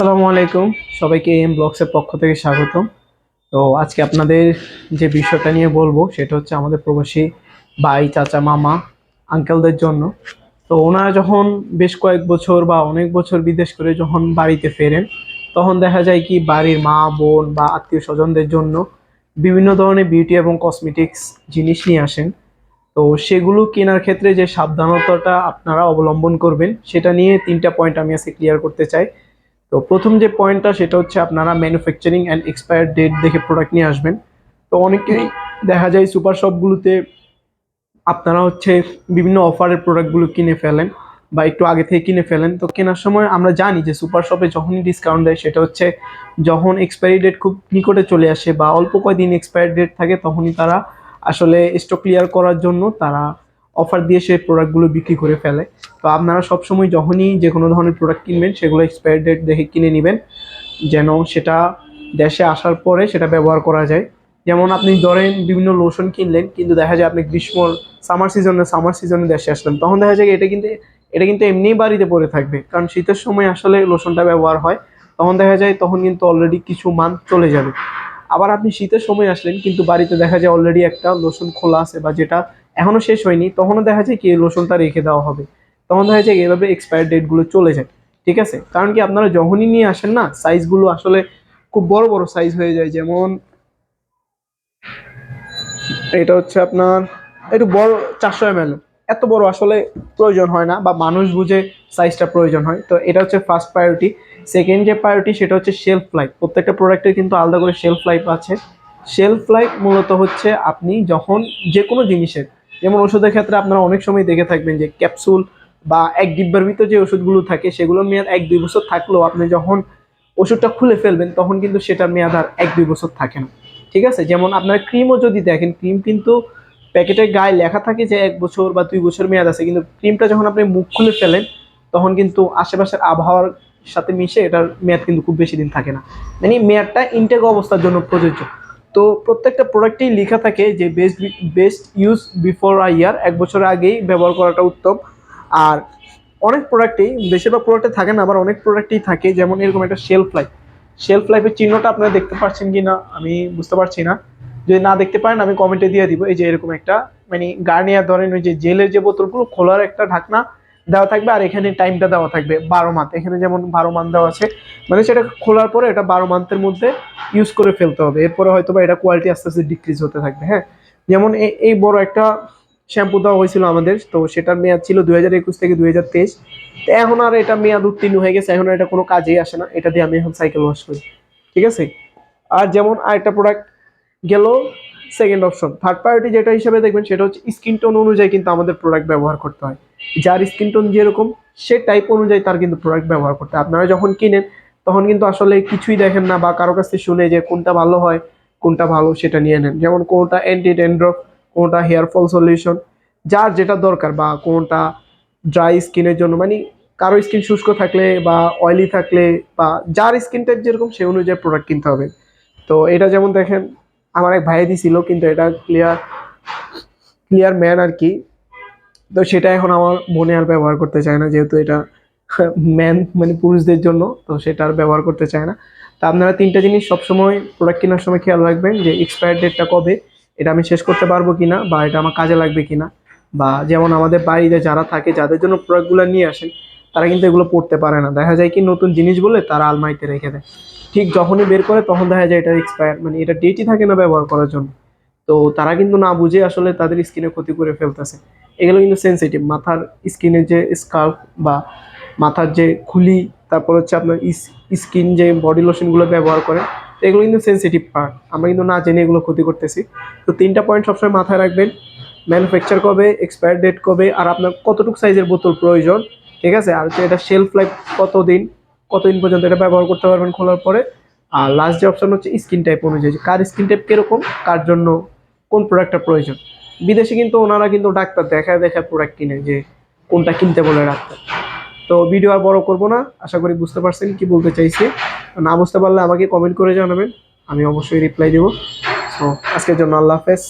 আসসালামু আলাইকুম। সবাইকে এম ব্লগসের পক্ষ থেকে স্বাগতম। তো আজকে আপনাদের যে বিষয়টা নিয়ে বলব, সেটা হচ্ছে আমাদের প্রবাসী ভাই, চাচা, মামা আঙ্কেলদের জন্য। তো ওনারা যখন বেশ কয়েক বছর বা অনেক বছর বিদেশ করে যখন বাড়িতে ফেরেন, তখন দেখা যায় কি বাড়ির মা, বোন বা আত্মীয় স্বজনদের জন্য বিভিন্ন ধরনের বিউটি এবং কসমেটিক্স জিনিস নিয়ে আসেন। তো সেগুলো কেনার ক্ষেত্রে যে সাবধানতাটা আপনারা অবলম্বন করবেন, সেটা নিয়ে তিনটা পয়েন্ট আমি আজকে ক্লিয়ার করতে চাই। তো প্রথম যে পয়েন্টটা সেটা হচ্ছে আপনারা ম্যানুফ্যাকচারিং অ্যান্ড এক্সপায়ার ডেট দেখে প্রোডাক্ট নিয়ে আসবেন। তো অনেকেই দেখা যায় সুপার শপগুলোতে আপনারা হচ্ছে বিভিন্ন অফারের প্রোডাক্টগুলো কিনে ফেলেন বা একটু আগে থেকে কিনে ফেলেন। তো কেনার সময় আমরা জানি যে সুপার শপে যখনই ডিসকাউন্ট দেয় সেটা হচ্ছে যখন এক্সপায়ারি ডেট খুব নিকটে চলে আসে বা অল্প কয়দিন এক্সপায়ারি ডেট থাকে তখনই তারা আসলে স্টক ক্লিয়ার করার জন্য তারা অফার দিয়ে সেই প্রোডাক্টগুলো বিক্রি করে ফেলে। তো আপনারা সবসময় যখনই যে কোনো ধরনের প্রোডাক্ট কিনবেন, সেগুলো এক্সপায়ার ডেট দেখে কিনে নেবেন। যেন সেটা দেশে আসার পরে সেটা ব্যবহার করা যায়। যেমন আপনি ধরেন বিভিন্ন লোশন কিনলেন, কিন্তু দেখা যায় আপনি গ্রীষ্ম সামার সিজনে সামার সিজনে দেশে আসলেন, তখন দেখা যায় এটা কিন্তু এটা কিন্তু এমনিই বাড়িতে পড়ে থাকবে। কারণ শীতের সময় আসলে লোশনটা ব্যবহার হয়, তখন দেখা যায় তখন কিন্তু অলরেডি কিছু মান চলে যাবে। আবার আপনি শীতের সময় আসলেন, কিন্তু বাড়িতে দেখা যায় অলরেডি একটা লোশন খোলা আছে বা যেটা এখনও শেষ হয়নি, তখনও দেখা যায় কি লোশনটা রেখে দেওয়া হবে। তখন দেখা যায় এভাবে এক্সপায়ার ডেটগুলো চলে যায়, ঠিক আছে? কারণ কি আপনারা যখনই নিয়ে আসেন না সাইজগুলো আসলে খুব বড় বড় সাইজ হয়ে যায়, যেমন এটা হচ্ছে আপনার একটু বড় চারশো এম এত বড় আসলে প্রয়োজন হয় না বা মানুষ বুঝে সাইজটা প্রয়োজন হয়। তো এটা হচ্ছে ফার্স্ট প্রায়োরিটি সেকেন্ড যে প্রায়োরিটি সেটা হচ্ছে শেলফ লাইফ প্রত্যেকটা প্রোডাক্টের কিন্তু আলাদা করে শেলফ লাইফ আছে। শেলফ লাইফ মূলত হচ্ছে আপনি যখন যে কোনো জিনিসের যেমন ওষুধের ক্ষেত্রে আপনারা অনেক সময় দেখে থাকবেন যে ক্যাপসুল বা এক ডিব্বার ভিতর যে ওষুধগুলো থাকে, সেগুলোর মেয়াদ এক, দুই বছর থাকলেও আপনি যখন ওষুধটা খুলে ফেলবেন, তখন কিন্তু সেটার মেয়াদ আর এক, দুই বছর থাকে না। ঠিক আছে? যেমন আপনার ক্রিমও যদি দেখেন, ক্রিম কিন্তু প্যাকেটের গায়ে লেখা থাকে যে এক বছর বা দুই বছর মেয়াদ আছে, কিন্তু ক্রিমটা যখন আপনি মুখ খুলে ফেলেন, তখন কিন্তু আশেপাশের আবহাওয়ার সাথে মিশে এটার মেয়াদ কিন্তু খুব বেশি দিন থাকে না। মানে মেয়াদটা ইনটেক অবস্থার জন্য প্রযোজ্য। তো প্রত্যেকটা প্রোডাক্টেই লেখা থাকে যে best best use before a year এক বছর আগেই ব্যবহার করাটা উত্তম। আর অনেক প্রোডাক্টেই বেশিরভাগ প্রোডাক্টে থাকে না, আবার অনেক প্রোডাক্টেই থাকে, যেমন এরকম একটা শেলফ লাইফ শেলফ লাইফের চিহ্নটা আপনারা দেখতে পাচ্ছেন কি না আমি বুঝতে পারছি না। যদি না দেখতে পারেন, আমি কমেন্টে দিয়ে দিব। এই যে এরকম একটা মানে গার্নিয়ার ধরেন, ওই যে জেলের যে বোতলগুলো, খোলার একটা ঢাকনা দেওয়া থাকবে আর এখানে টাইমটা দেওয়া থাকবে বারো মান্থ এখানে যেমন বারো মান্থ দেওয়া আছে মানে সেটা খোলার পরে এটা বারো মান্থের মধ্যে ইউজ করে ফেলতে হবে। এরপরে হয়তো বা এটা কোয়ালিটি আস্তে আস্তে ডিক্রিজ হতে থাকবে হ্যাঁ? যেমন এই- বড় একটা শ্যাম্পু দেওয়া হয়েছিল আমাদের, তো সেটার মেয়াদ ছিল দুই হাজার একুশ থেকে দুই হাজার তেইশ। তো এখন আর এটা মেয়াদ উত্তীর্ণ হয়ে গেছে, এখন আর এটা কোনো কাজেই আসে না। এটা দিয়ে আমি এখন সাইকেল ওয়াশ করি, ঠিক আছে? আর যেমন আরেকটা প্রোডাক্ট গেল সেকেন্ড অপশন থার্ড প্রায়োরিটি যেটা হিসেবে দেখবেন, সেটা হচ্ছে স্কিন টোন অনুযায়ী কিন্তু আমাদের প্রোডাক্ট ব্যবহার করতে হয়। যার স্কিন টোন যেরকম, সে টাইপ অনুযায়ী তার কিন্তু প্রোডাক্ট ব্যবহার করতে হয়। আপনারা যখন কিনেন, তখন কিন্তু আসলে কিছুই দেখেন না বা কারও কাছ শুনে যে কোনটা ভালো হয়, কোনটা ভালো সেটা নিয়ে নেন। যেমন কোনটা অ্যান্টি ড্যান্ড্রফ কোনটা হেয়ার ফল সলিউশন যার যেটা দরকার বা কোনটা ড্রাই স্কিনের জন্য। মানে কারও স্কিন শুষ্ক থাকলে বা অয়েলি থাকলে বা যার স্কিন টাইপ যেরকম, সে অনুযায়ী প্রোডাক্ট কিনতে হবে। তো এটা যেমন দেখেন আমার এক ভাই দিছিল, কিন্তু এটা ক্লিয়ার ক্লিয়ার ম্যান আর কি। তো সেটা এখন আমার মনে আর ব্যবহার করতে চায় না, যেহেতু এটা ম্যান মানে পুরুষদের জন্য, তো সেটা আর ব্যবহার করতে চায় না। তা আপনারা তিনটা জিনিস সবসময় প্রোডাক্ট কেনার সময় খেয়াল রাখবেন, যে এক্সপায়ার ডেটটা কবে, এটা আমি শেষ করতে পারব কি না বা এটা আমার কাজে লাগবে কি না বা যেমন আমাদের বাড়িতে যারা থাকে, যাদের জন্য প্রোডাক্টগুলো নিয়ে আসেন তারা কিন্তু এগুলো পড়তে পারে না। দেখা যায় কি নতুন জিনিস বলে তারা আলমারিতে রেখে দেয়। ঠিক যখনই বের করে তখন দেখা যায় এটা এক্সপায়ার মানে এটা ডেটই থাকে না ব্যবহার করার জন্য। তো তারা কিন্তু না বুঝে আসলে তাদের স্কিনে ক্ষতি করে ফেলতেছে। এগুলো কিন্তু সেন্সিটিভ মাথার স্কিনের যে স্কার্ফ বা মাথার যে খুলি, তারপর হচ্ছে আপনার স্কিন যে বডি লোশনগুলো ব্যবহার করে, এগুলো কিন্তু সেন্সিটিভ পার্ট আমরা কিন্তু না জেনে এগুলো ক্ষতি করতেছি। তো তিনটা পয়েন্ট সবসময় মাথায় রাখবেন। ম্যানুফ্যাকচার কবে এক্সপায়ার ডেট কবে, আর আপনার কতটুকু সাইজের বোতল প্রয়োজন ঠিক আছে? আর হচ্ছে এটা শেলফ লাইফ কতদিন? কতদিন পর্যন্ত এটা ব্যবহার করতে পারবেন খোলার পরে? আর লাস্ট যে অপশন হচ্ছে স্কিন টাইপ অনুযায়ী। কার স্কিন টাইপ কীরকম? কার জন্য কোন প্রোডাক্টটা প্রয়োজন? বিদেশে কিন্তু ওনারা কিন্তু ডাক্তার দেখায় দেখায় প্রোডাক্ট কিনে যে কোনটা কিনতে বলে ডাক্তার। তো ভিডিও আর বড় করব না। আশা করি বুঝতে পারছেন কি বলতে চাইছি। না বুঝতে পারলে আমাকে কমেন্ট করে জানাবেন। আমি অবশ্যই রিপ্লাই দেবো। তো আজকের জন্য আল্লাহ হাফেজ।